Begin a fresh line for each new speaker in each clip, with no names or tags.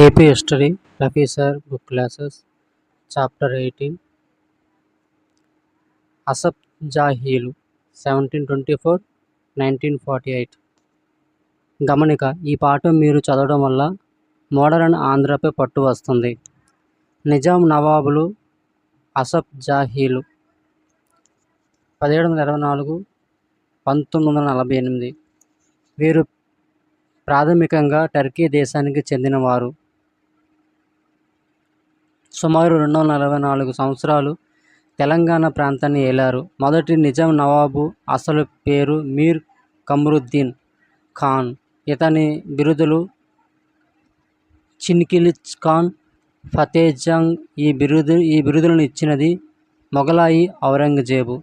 AP history professor book classes chapter eighteen Asaf జాహీలు seventeen twenty four nineteen forty eight గమనిక ఈ పాఠం మీరు చదవడం వల్ల మోడరన్ ఆంధ్రపై పట్టు వస్తుంది. నిజాం నవాబులు అసఫ్ జాహీలు. పదిహేడు వందల ఇరవై నాలుగు పంతొమ్మిది వందల నలభై ఎనిమిది. వీరు ప్రాథమికంగా టర్కీ దేశానికి చెందినవారు. సుమారు రెండు వందల నలభై నాలుగు సంవత్సరాలు తెలంగాణ ప్రాంతాన్ని ఏలారు. మొదటి నిజాం నవాబు అసలు పేరు మీర్ కమరుద్దీన్ ఖాన్. ఇతని బిరుదులు చిన్కిలిచ్ ఖాన్ ఫతేజంగ్ ఈ బిరుదు ఈ బిరుదులను ఇచ్చినది మొఘలాయి ఔరంగజేబు.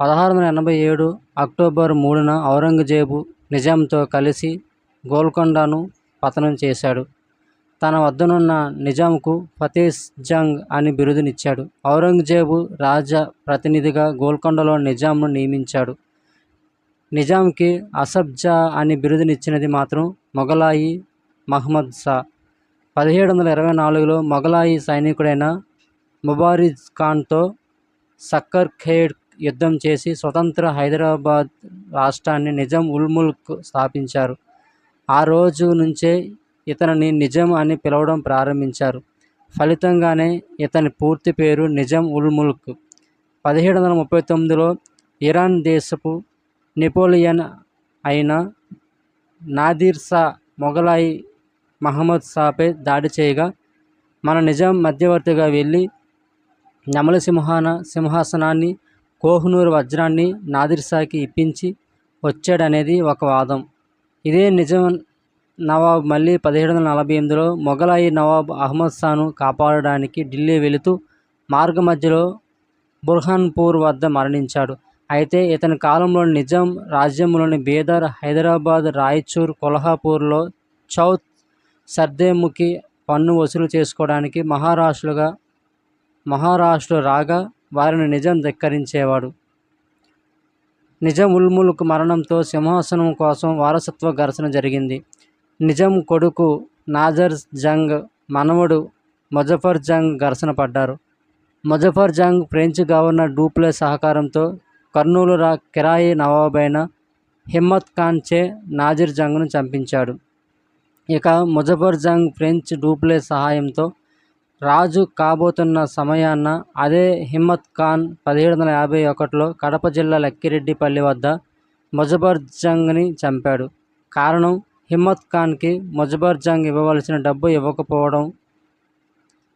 పదహారు వందల ఎనభై ఏడు అక్టోబర్ మూడున ఔరంగజేబు నిజాంతో కలిసి గోల్కొండను పతనం చేశాడు. తన వద్దనున్న నిజాంకు ఫతేహ్ జంగ్ అని బిరుదునిచ్చాడు. ఔరంగజేబు రాజ ప్రతినిధిగా గోల్కొండలో నిజాంను నియమించాడు. నిజాంకి అసబ్జా అని బిరుదునిచ్చినది మాత్రం మొఘలాయి మహ్మద్ షా. పదిహేడు వందల ఇరవై నాలుగులో మొఘలాయి సైనికుడైన ముబారిజ్ ఖాన్తో సక్కర్ ఖేడ్ యుద్ధం చేసి స్వతంత్ర హైదరాబాద్ రాష్ట్రాన్ని నిజాం ఉల్ ముల్క్ స్థాపించారు. ఆ రోజు నుంచే ఇతనిని నిజాం అని పిలవడం ప్రారంభించారు. ఫలితంగానే ఇతని పూర్తి పేరు నిజాం ఉల్ ముల్క్. పదిహేడు వందల ముప్పై తొమ్మిదిలో ఇరాన్ దేశపు నెపోలియన్ అయిన నాదిర్ షా మొఘలాయి మహమ్మద్ షాపై దాడి చేయగా మన నిజాం మధ్యవర్తిగా వెళ్ళి నెమలి సింహాన సింహాసనాన్ని కోహ్నూరు వజ్రాన్ని నాదిర్ షాకి ఇప్పించి వచ్చాడనేది ఒక వాదం. ఇదే నిజం నవాబ్ మళ్ళీ పదిహేడు వందల నలభై ఎనిమిదిలో మొఘలాయి నవాబ్ అహ్మద్ షాను కాపాడడానికి ఢిల్లీ వెళుతూ మార్గ మధ్యలో బుర్హాన్పూర్ వద్ద మరణించాడు. అయితే ఇతని కాలంలో నిజాం రాజ్యంలోని బీదర్ హైదరాబాద్ రాయచూర్ కొల్హాపూర్లో చౌత్ సర్దేముఖి పన్ను వసూలు చేసుకోవడానికి మహారాష్ట్రగా మహారాష్ట్ర రాగా వారిని నిజం ధిక్కరించేవాడు. నిజాం ఉల్ముల్క్ మరణంతో సింహాసనం కోసం వారసత్వ ఘర్షణ జరిగింది. నిజాం కొడుకు నాజర్ జంగ్ మనవడు ముజఫర్ జంగ్ ఘర్షణ పడ్డారు. Muzaffar Jung French governor Dupleix సహకారంతో కర్నూలు రా కిరాయి నవాబైన హిమ్మత్ ఖాన్ చే నాజిర్ జంగ్ను చంపించాడు. ఇక ముజఫర్ జంగ్ ఫ్రెంచ్ డూప్లే సహాయంతో రాజు కాబోతున్న సమయాన అదే హిమ్మత్ ఖాన్ పదిహేడు వందల యాభై ఒకటిలో కడప జిల్లా లక్కిరెడ్డిపల్లి వద్ద ముజఫర్ జంగ్ని చంపాడు. కారణం హిమ్మత్ ఖాన్కి ముజఫర్ జంగ్ ఇవ్వవలసిన డబ్బు ఇవ్వకపోవడం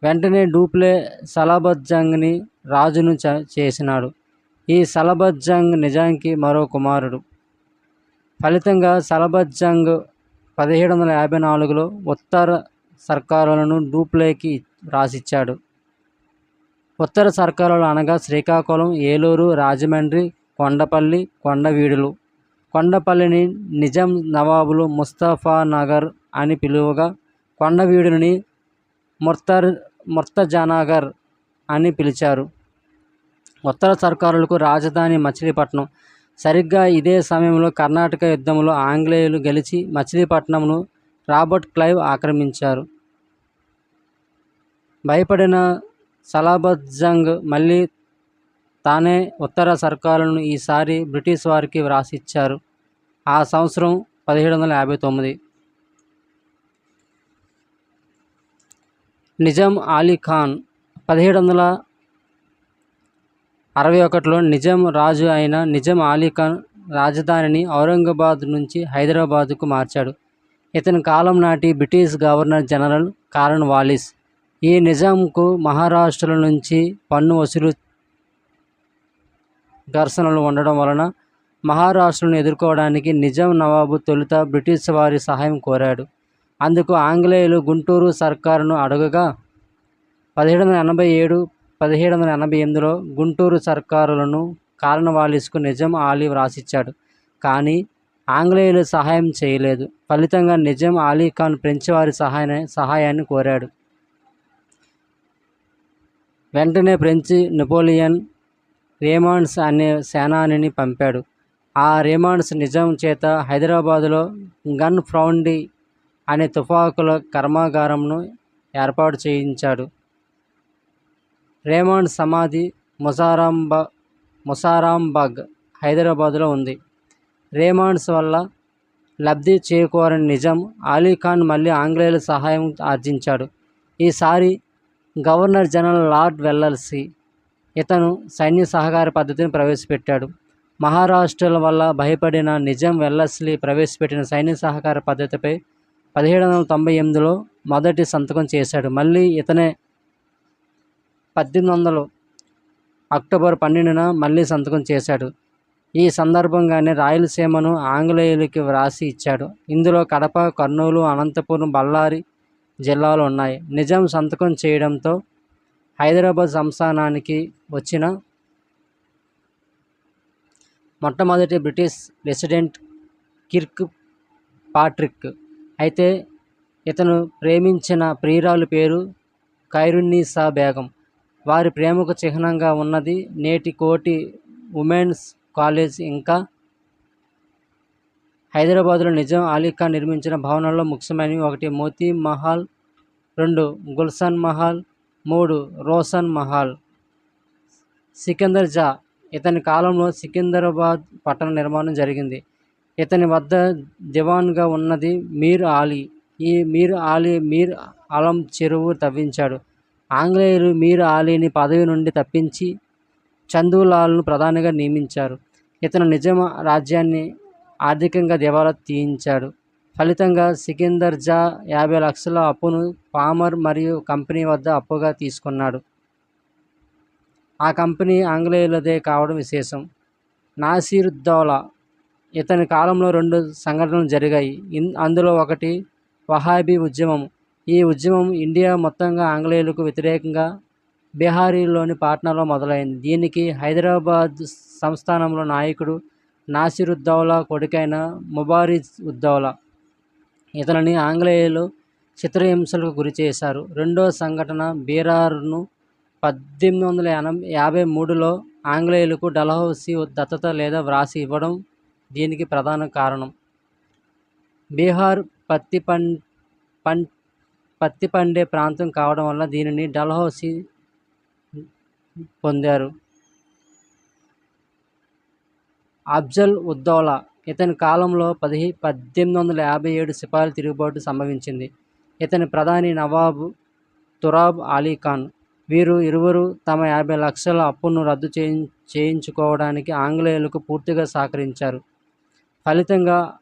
వెంటనే డూప్లే సలాబత్ జంగ్ని రాజును చ చేసినాడు. ఈ సలబత్ జంగ్ నిజాంకి మరో కుమారుడు. ఫలితంగా సలబత్ జంగ్ పదిహేడు వందల యాభై నాలుగులో ఉత్తర సర్కారులను డూప్లేకి రాసిచ్చాడు. ఉత్తర సర్కారులు అనగా శ్రీకాకుళం ఏలూరు రాజమండ్రి కొండపల్లి కొండవీడులు. కొండపల్లిని నిజాం నవాబులు ముస్తఫా నగర్ అని పిలువగా కొండవీడుని ముర్తర్ ముర్తజానగర్ అని పిలిచారు. ఉత్తర సర్కారులకు రాజధాని మచిలీపట్నం. సరిగ్గా ఇదే సమయంలో కర్ణాటక యుద్ధంలో ఆంగ్లేయులు గెలిచి మచిలీపట్నంను రాబర్ట్ క్లైవ్ ఆక్రమించారు. భయపడిన సలాబత్ జంగ్ మళ్ళీ తానే ఉత్తర సర్కారులను ఈసారి బ్రిటిష్ వారికి వ్రాసిచ్చారు. ఆ సంవత్సరం పదిహేడు వందల యాభై తొమ్మిది. నిజాం అలీ ఖాన్ పదిహేడు వందల అరవై ఒకటిలో నిజాం రాజు అయిన నిజాం అలీ ఖాన్ రాజధానిని ఔరంగాబాద్ నుంచి హైదరాబాదుకు మార్చాడు. ఇతని కాలం నాటి British governor general Cornwallis ఈ నిజాంకు మహారాష్ట్ర నుంచి పన్ను వసూలు ఘర్షణలు ఉండడం వలన మహారాష్ట్రను ఎదుర్కోవడానికి నిజాం నవాబు తొలుత బ్రిటిష్ వారి సహాయం కోరాడు. అందుకు ఆంగ్లేయులు గుంటూరు సర్కారును అడగగా పదిహేడు వందల ఎనభై ఏడు పదిహేడు వందల ఎనభై ఎనిమిదిలో గుంటూరు సర్కారులను కారణవాలిస్కు నిజాం ఆలీ వ్రాసిచ్చాడు. కానీ ఆంగ్లేయులు సహాయం చేయలేదు. ఫలితంగా నిజాం ఆలీ ఖాన్ ఫ్రెంచ్ వారి సహాయ సహాయాన్ని కోరాడు. వెంటనే ఫ్రెంచి నెపోలియన్ రేమాండ్స్ అనే సేనానిని పంపాడు. ఆ రేమాండ్స్ నిజాం చేత హైదరాబాదులో గన్ ఫ్రౌండీ అనే తుపాకుల కర్మాగారంను ఏర్పాటు చేయించాడు. రేమాండ్ సమాధి ముసారాంబా ముసారాంబాగ్ హైదరాబాదులో ఉంది. రేమాండ్స్ వల్ల లబ్ధి చేకూరని నిజాం అలీఖాన్ మళ్ళీ ఆంగ్లేయుల సహాయం ఆర్జించాడు. ఈసారి గవర్నర్ జనరల్ లార్డ్ వెల్లల్సీ ఇతను సైన్య సహకార పద్ధతిని ప్రవేశపెట్టాడు. మహారాష్ట్రల వల్ల భయపడిన నిజాం వెల్లస్లీ ప్రవేశపెట్టిన సైన్య సహకార పద్ధతిపై పదిహేడు వందల తొంభై ఎనిమిదిలో మొదటి సంతకం చేశాడు. మళ్ళీ ఇతనే పద్దెనిమిది వందలు అక్టోబర్ పన్నెండున మళ్ళీ సంతకం చేశాడు. ఈ సందర్భంగానే రాయలసీమను ఆంగ్లేయులకి వ్రాసి ఇచ్చాడు. ఇందులో కడప కర్నూలు అనంతపురం బళ్ళారి జిల్లాలు ఉన్నాయి. నిజాం సంతకం చేయడంతో హైదరాబాద్ సంస్థానానికి వచ్చిన మొట్టమొదటి బ్రిటిష్ రెసిడెంట్ కిర్క్ పాట్రిక్. అయితే ఇతను ప్రేమించిన ప్రియురాలు పేరు ఖైరున్నీసా బేగం. వారి ప్రేమకు చిహ్నంగా ఉన్నది నేటి కోటి ఉమెన్స్ కాలేజ్. ఇంకా హైదరాబాదులో నిజాం అలీఖాన్ నిర్మించిన భవనాల్లో ముఖ్యమైనవి ఒకటి మోతీ మహల్ రెండు గుల్సన్ మహల్ మూడు రోషన్ మహల్. సికిందర్ జా. ఇతని కాలంలో సికింద్రాబాద్ పట్టణ నిర్మాణం జరిగింది. ఇతని వద్ద దివాన్గా ఉన్నది మీర్ ఆలీ ఈ మీర్ ఆలీ మీర్ ఆలం చెరువు తవ్వించాడు. ఆంగ్లేయులు మీర్ ఆలీని పదవి నుండి తప్పించి చందులాల్ను ప్రధానిగా నియమించారు. ఇతను నిజాం రాజ్యాన్ని ఆర్థికంగా దివాలా తీయించాడు. ఫలితంగా సికిందర్ జా యాభై లక్షల అప్పును పామర్ మరియు కంపెనీ వద్ద అప్పుగా తీసుకున్నాడు. ఆ కంపెనీ ఆంగ్లేయులదే కావడం విశేషం. నాసిరుద్దౌలా ఇతని కాలంలో రెండు సంఘటనలు జరిగాయి. ఇన్ అందులో ఒకటి వహాబీ ఉద్యమం. ఈ ఉద్యమం ఇండియా మొత్తంగా ఆంగ్లేయులకు వ్యతిరేకంగా బీహారీలోని పాట్నాలో మొదలైంది. దీనికి హైదరాబాద్ సంస్థానంలో నాయకుడు నాసిరుద్దౌలా కొడుకైన ముబారిజ్ ఉద్దౌలా ఇతనిని ఆంగ్లేయులు చిత్రహింసలకు గురి చేశారు. రెండో సంఘటన బీరార్ను పద్దెనిమిది వందల ఎనభై యాభై మూడులో ఆంగ్లేయులకు డలహౌసీ దత్తత లేదా వ్రాసి ఇవ్వడం దీనికి ప్రధాన కారణం. బీహార్ పత్తి పం పం పత్తి పండే ప్రాంతం కావడం వల్ల దీనిని డల్హౌసీ పొందారు. అఫ్జల్ ఉద్దౌలా ఇతని కాలంలో పదిహే పద్దెనిమిది వందల యాభై ఏడు సిపాయిల తిరుగుబాటు సంభవించింది. ఇతని ప్రధాని నవాబ్ తురాబ్ అలీ ఖాన్. వీరు ఇరువురు తమ యాభై లక్షల అప్పును రద్దు చేయి చేయించుకోవడానికి ఆంగ్లేయులకు పూర్తిగా సహకరించారు. ఫలితంగా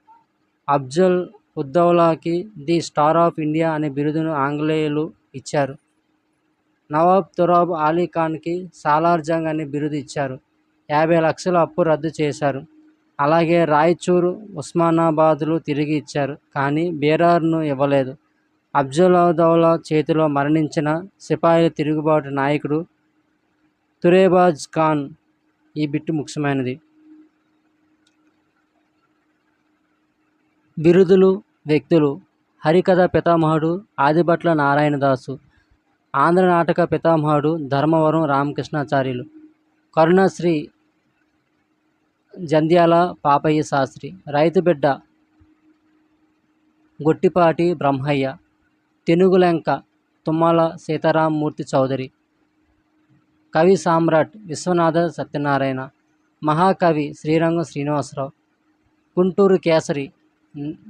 అఫ్జల్ ఉద్దౌలాకి ది స్టార్ ఆఫ్ ఇండియా అనే బిరుదును ఆంగ్లేయులు ఇచ్చారు. నవాబ్ తురాబ్ అలీ ఖాన్కి సాలార్ జంగ్ అనే బిరుదు ఇచ్చారు. యాభై లక్షల అప్పు రద్దు చేశారు. అలాగే రాయచూరు ఉస్మానాబాదులు తిరిగి ఇచ్చారు కానీ బీరార్ను ఇవ్వలేదు. అబ్జులాదౌలా చేతిలో మరణించిన సిపాయిల తిరుగుబాటు నాయకుడు తురేబాజ్ ఖాన్ ఈ బిట్టు ముఖ్యమైనది. బిరుదులు వ్యక్తులు. హరికథ పితామహుడు ఆదిభట్ల నారాయణదాసు. ఆంధ్ర నాటక పితామహుడు ధర్మవరం రామకృష్ణాచార్యులు. కరుణశ్రీ జంధ్యాల పాపయ్య శాస్త్రి రైతు బిడ్డ గొట్టిపాటి బ్రహ్మయ్య తెనుగులెంక తుమ్మల సీతారామమూర్తి చౌదరి కవి సామ్రాట్ విశ్వనాథ సత్యనారాయణ మహాకవి శ్రీరంగం శ్రీనివాసరావు గుంటూరు కేసరి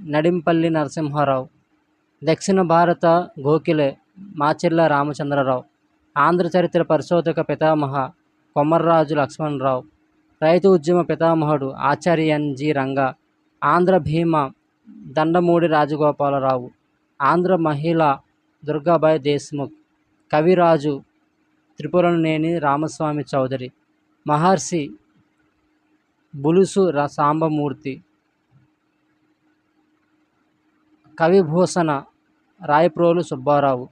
నడింపల్లి నరసింహారావు దక్షిణ భారత గోఖిలే మాచెల్ల రామచంద్రరావు ఆంధ్ర చరిత్ర పరిశోధక పితామహ కొమర్రాజు లక్ష్మణరావు రైతు ఉద్యమ పితామహుడు ఆచార్య ఎన్జి రంగా ఆంధ్ర భీమ దండమూడి రాజగోపాలరావు ఆంధ్ర మహిళ దుర్గాబాయి దేశ్ముఖ్ కవిరాజు త్రిపురనేని రామస్వామి చౌదరి మహర్షి బులుసు ర సాంబమూర్తి కవిభూషణ రాయప్రోలు సుబ్బారావు.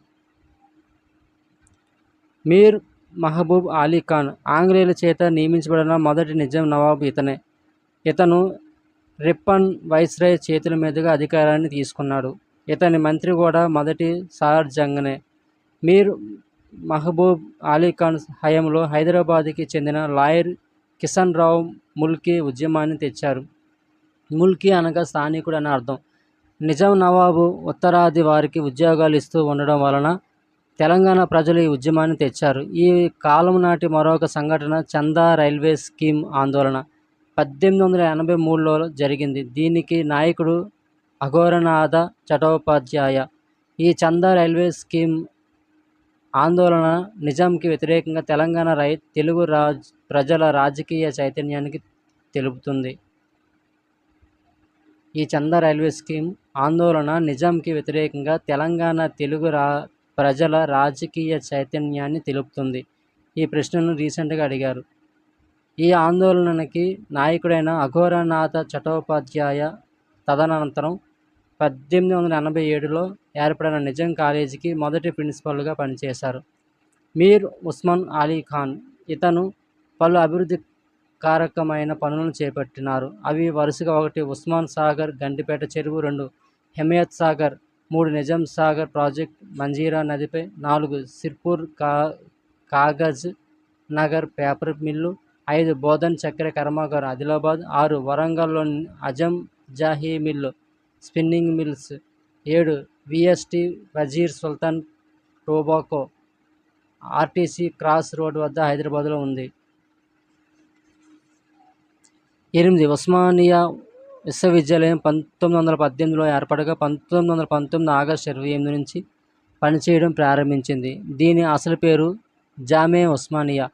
మీర్ మహబూబ్ అలీ ఖాన్ ఆంగ్లేయుల చేత నియమించబడిన మొదటి నిజాం నవాబు ఇతనే. ఇతను రిప్పన్ వైస్రాయ్ చేతుల మీదుగా అధికారాన్ని తీసుకున్నాడు. ఇతని మంత్రి కూడా మొదటి సార్ జంగనే. మీర్ మహబూబ్ అలీ ఖాన్ హయాంలో హైదరాబాద్కి చెందిన లాయర్ కిషన్ రావు ముల్కీ ఉద్యమాన్ని తెచ్చారు. ముల్కీ అనగా స్థానికుడు అని అర్థం. నిజాం నవాబు ఉత్తరాది వారికి ఉద్యోగాలు ఇస్తూ ఉండడం వలన తెలంగాణ ప్రజలు ఈ ఉద్యమాన్ని తెచ్చారు. ఈ కాలం నాటి మరొక సంఘటన చందా రైల్వే స్కీమ్ ఆందోళన. పద్దెనిమిది వందల ఎనభై మూడులో జరిగింది. దీనికి నాయకుడు అఘోరనాథ చటోపాధ్యాయ. ఈ చందా రైల్వే స్కీమ్ ఆందోళన నిజాంకి వ్యతిరేకంగా తెలంగాణ రై తెలుగు రాజ్ ప్రజల రాజకీయ చైతన్యానికి తెలుపుతుంది. ఈ చందా రైల్వే స్కీమ్ ఆందోళన నిజాంకి వ్యతిరేకంగా తెలంగాణ తెలుగు రా ప్రజల రాజకీయ చైతన్యాన్ని తెలుపుతుంది. ఈ ప్రశ్నను రీసెంట్గా అడిగారు. ఈ ఆందోళనకి నాయకుడైన అఘోరనాథ చటోపాధ్యాయ తదనంతరం పద్దెనిమిది వందల ఎనభై ఏడులో ఏర్పడిన నిజం కాలేజీకి మొదటి ప్రిన్సిపల్గా పనిచేశారు. మీర్ ఉస్మాన్ అలీ ఖాన్ ఇతను పలు అభివృద్ధి కారకమైన పనులను చేపట్టినారు. అవి వరుసగా ఒకటి ఉస్మాన్ సాగర్ గండిపేట చెరువు రెండు హిమయత్ సాగర్ మూడు నిజాం సాగర్ ప్రాజెక్ట్ మంజీరా నదిపై నాలుగు సిర్పూర్ కా కాగజ్ నగర్ పేపర్ మిల్లు ఐదు బోధన్ చక్కెర కర్మాగారం ఆదిలాబాద్ ఆరు వరంగల్లోని Azam Jahi mill spinning mills ఏడు VST Vazir Sultan tobacco RTC cross road వద్ద హైదరాబాద్లో ఉంది. ఎనిమిది ఉస్మానియా విశ్వవిద్యాలయం పంతొమ్మిది వందల పద్దెనిమిదిలో ఏర్పడగా పంతొమ్మిది వందల పంతొమ్మిది ఆగస్టు ఇరవై ఎనిమిది నుంచి పనిచేయడం ప్రారంభించింది. దీని అసలు పేరు జామే ఉస్మానియా.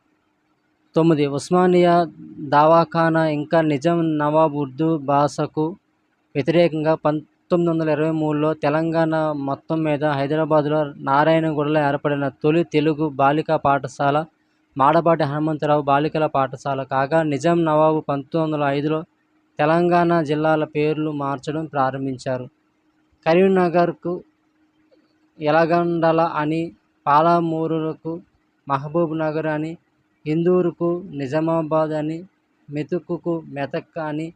తొమ్మిది. ఉస్మానియా దవాఖానా ఇంకా నిజాం నవాబ్ ఉర్దూ భాషకు వ్యతిరేకంగా పంతొమ్మిది వందల ఇరవై మూడులో తెలంగాణ మొత్తం మీద హైదరాబాదులో నారాయణగూడలో ఏర్పడిన తొలి తెలుగు బాలికా పాఠశాల మాడపాటి హనుమంతరావు బాలికల పాఠశాల. కాగా నిజాం నవాబు పంతొమ్మిది వందల ఐదులో తెలంగాణ జిల్లాల పేర్లు మార్చడం ప్రారంభించారు. కరీంనగర్కు ఎలగండల అని పాలమూరుకు మహబూబ్ నగర్ అని ఇందూరుకు నిజామాబాద్ అని మెతుకుకు మెతక్ అని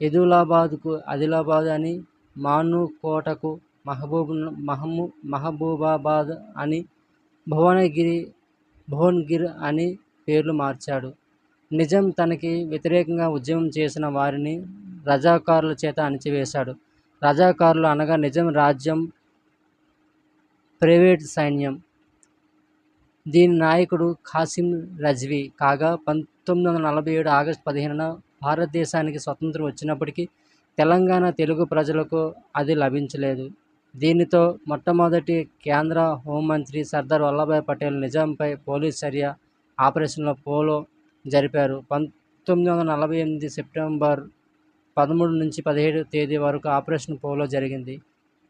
ఎదులాబాద్కు ఆదిలాబాద్ అని మానుకోటకు మహబూబ్ మహమూ మహబూబాబాద్ అని భువనగిరి భువనగిరి అని పేర్లు మార్చాడు. నిజాం తనకి వ్యతిరేకంగా ఉద్యమం చేసిన వారిని రజాకారుల చేత అణిచివేశాడు. రజాకారులు అనగా నిజాం రాజ్యం ప్రైవేట్ సైన్యం. దీని నాయకుడు ఖాసిం రజ్వీ కాగా పంతొమ్మిది వందల నలభై ఏడు ఆగస్టు పదిహేనున భారతదేశానికి స్వతంత్రం వచ్చినప్పటికీ తెలంగాణ తెలుగు ప్రజలకు అది లభించలేదు. దీనితో మొట్టమొదటి కేంద్ర హోంమంత్రి సర్దార్ వల్లభాయ్ పటేల్ నిజాంపై పోలీస్ చర్య ఆపరేషన్లో పోలో జరిపారు. పంతొమ్మిది వందల నలభై ఎనిమిది సెప్టెంబర్ పదమూడు నుంచి పదిహేడు తేదీ వరకు ఆపరేషన్ పోలో జరిగింది.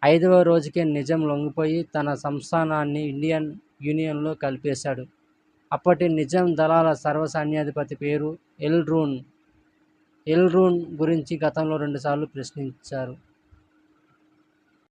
ఐదవ రోజుకే నిజాం లొంగిపోయి తన సంస్థానాన్ని ఇండియన్ యూనియన్లో కలిపేశాడు. అప్పటి నిజాం దళాల సర్వసైన్యాధిపతి పేరు ఎల్ రూన్ ఎల్ రూన్ గురించి గతంలో రెండుసార్లు ప్రశ్నించారు.